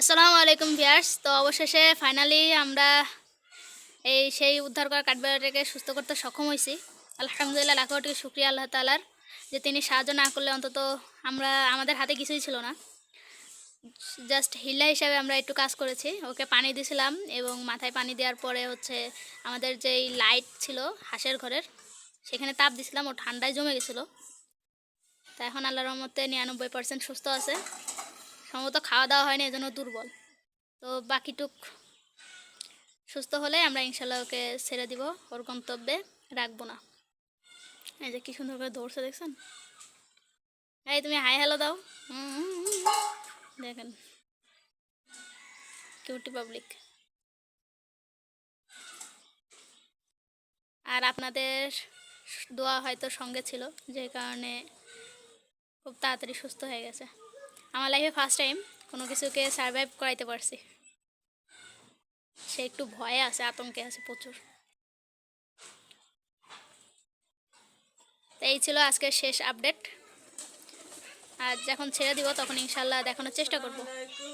আসসালামু আলাইকুম ভিয়ার্স তো অবশেষে ফাইনালি আমরা এই সেই উদ্ধার করা কাঠবিড়াটাকে সুস্থ করতে সক্ষম হয়েছি। আলহামদুলিল্লাহ, লাখো কোটি আল্লাহ তালার যে তিনি সাহায্য না করলে অন্তত আমরা, আমাদের হাতে কিছুই ছিল না। জাস্ট হিল্লা হিসাবে আমরা একটু কাজ করেছি। ওকে পানি দিয়েছিলাম এবং মাথায় পানি দেওয়ার পরে হচ্ছে আমাদের যেই লাইট ছিল হাঁসের ঘরের, সেখানে তাপ দিছিলাম ও ঠান্ডায় জমে গেছিল। তা এখন আল্লাহর রহমতে নিরানব্বই পার্সেন্ট সুস্থ আছে। সম্ভবত খাওয়া দাওয়া হয়নি, এজন্য দুর্বল। তো বাকিটুক সুস্থ হলে আমরা ইনশাল্লাহ ওকে ছেড়ে দিব, ওর গন্তব্যে রাখব না। এই যে কি সুন্দর করে দৌড়ছে, দেখছেন? এই তুমি হাই হ্যালো দাও। দেখেন, কিউটি পাবলিক। আর আপনাদের দোয়া হয়তো সঙ্গে ছিল, যে কারণে খুব তাড়াতাড়ি সুস্থ হয়ে গেছে। আমার লাইফে ফার্স্ট টাইম কোনো কিছুকে সার্ভাইভ করাইতে পারছি। সে একটু ভয়ে আছে, আতঙ্কে আছে প্রচুর। তাই এই ছিল আজকের শেষ আপডেট আর যখন ছেড়ে দিব, তখন ইনশাল্লাহ দেখানোর চেষ্টা করব।